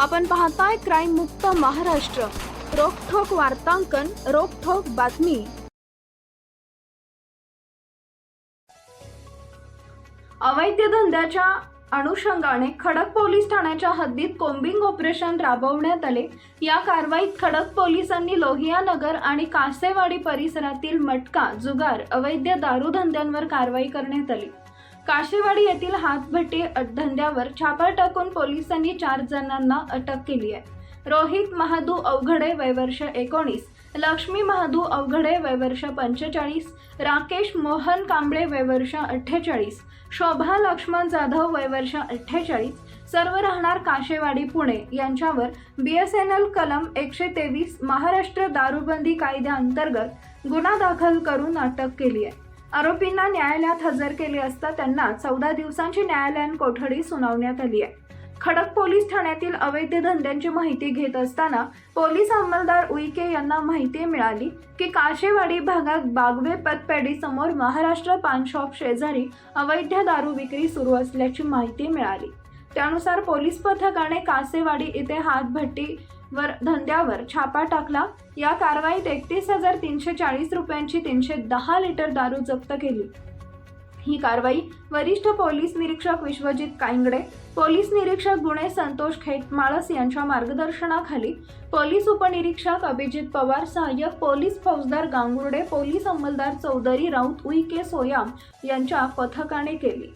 आपण पाहताय क्राईम मुक्त महाराष्ट्र. रोखोक वार्तांकन रोखोक बातमी. अवैध धंद्याच्या अनुषंगाने खडक पोलीस ठाण्याच्या हद्दीत कोम्बिंग ऑपरेशन राबवण्यात आले. या कारवाईत खडक पोलिसांनी लोहिया नगर आणि कासेवाडी परिसरातील मटका जुगार अवैध दारू धंद्यांवर कारवाई करण्यात आली. काशेवाडी येथील हातभट्टी धंद्यावर छापा टाकून पोलिसांनी चार जणांना अटक केली आहे. रोहित महादू अवघडे वयवर्ष एकोणीस लक्ष्मी महादू अवघडे वयवर्ष पंचेचाळीस राकेश मोहन कांबळे वयवर्ष अठ्ठेचाळीस शोभा लक्ष्मण जाधव वयवर्ष अठ्ठेचाळीस सर्व राहणार काशेवाडी पुणे यांच्यावर बी एस एन एल कलम एकशे तेवीस महाराष्ट्र दारूबंदी कायद्याअंतर्गत गुन्हा दाखल करून अटक केली आहे. आरोपींना न्यायालयात हजर केले असता त्यांना चौदा दिवसांची न्यायालयीन कोठडी सुनावण्यात आली आहे. खडक पोलीस ठाण्यातील अवैध धंद्यांची माहिती घेत असताना पोलीस अंमलदार उईके यांना माहिती मिळाली की काशेवाडी भागात बागवे पतपेढी समोर महाराष्ट्र पान शॉप शेजारी अवैध दारू विक्री सुरू असल्याची माहिती मिळाली. त्यानुसार पोलीस पथकाने कासेवाडी येथे वर धंद्यावर छापा टाकला. या कारवाईत एकतीस हजार तीनशे चाळीस रुपयांची तीनशे दहा लिटर दारू जप्त केली. ही कारवाई वरिष्ठ पोलीस निरीक्षक विश्वजित कायंगडे पोलीस निरीक्षक गुणे संतोष खेटमाळस यांच्या मार्गदर्शनाखाली पोलीस उपनिरीक्षक अभिजित पवार सहाय्यक पोलीस फौजदार गांगुर्डे पोलीस अंमलदार चौधरी राऊत उईके सोयाम यांच्या पथकाने केली.